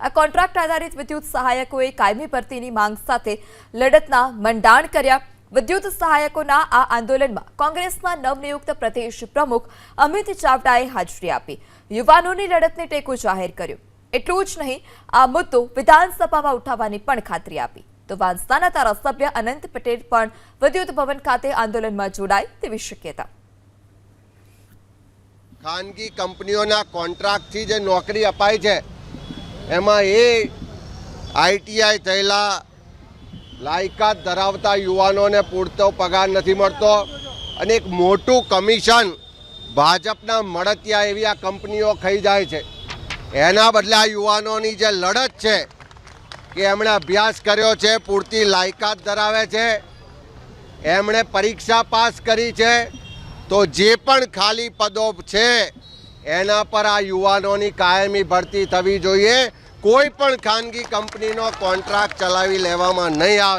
આ કોન્ટ્રાક્ટ આધારિત વિદ્યુત સહાયકોએ કાયમી ભરતીની માંગ સાથે લડતના મંડાણ કર્યા. વિદ્યુત સહાયકોના આ આંદોલનમાં કોંગ્રેસના નવનિયુક્ત પ્રદેશ પ્રમુખ અમિત ચાવડાએ હાજરી આપી. યુવાનોની લડતને ટેકો જાહેર કર્યો. એટલું જ નહીં, આ મુદ્દો વિધાનસભામાં ઉઠાવવાની પણ ખાતરી આપી. તો વાંસદાના ધારાસભ્ય અનંત પટેલ પણ વિદ્યુત ભવન ખાતે આંદોલનમાં જોડાય તેવી શક્યતા. ખાનગી કંપનીઓના કોન્ટ્રાક્ટથી જે નોકરી અપાય છે એમાં એ આઈટીઆઈ થયેલા લાયકાત ધરાવતા યુવાનોને પૂરતો પગાર નથી મળતો અને એક મોટું કમિશન ભાજપના મળતિયા એવી આ કંપનીઓ ખાઈ જાય છે. એના બદલે આ યુવાનોની જે લડત છે કે એમણે અભ્યાસ કર્યો છે, પૂરતી લાયકાત ધરાવે છે, એમણે પરીક્ષા પાસ કરી છે, તો જે પણ ખાલી પદો છે એના પર આ યુવાનોની કાયમી ભરતી થવી જોઈએ. કોઈ પણ ખાનગી કંપનીનો કોન્ટ્રાક્ટ ચલાવી લેવામાં નહીં આવે.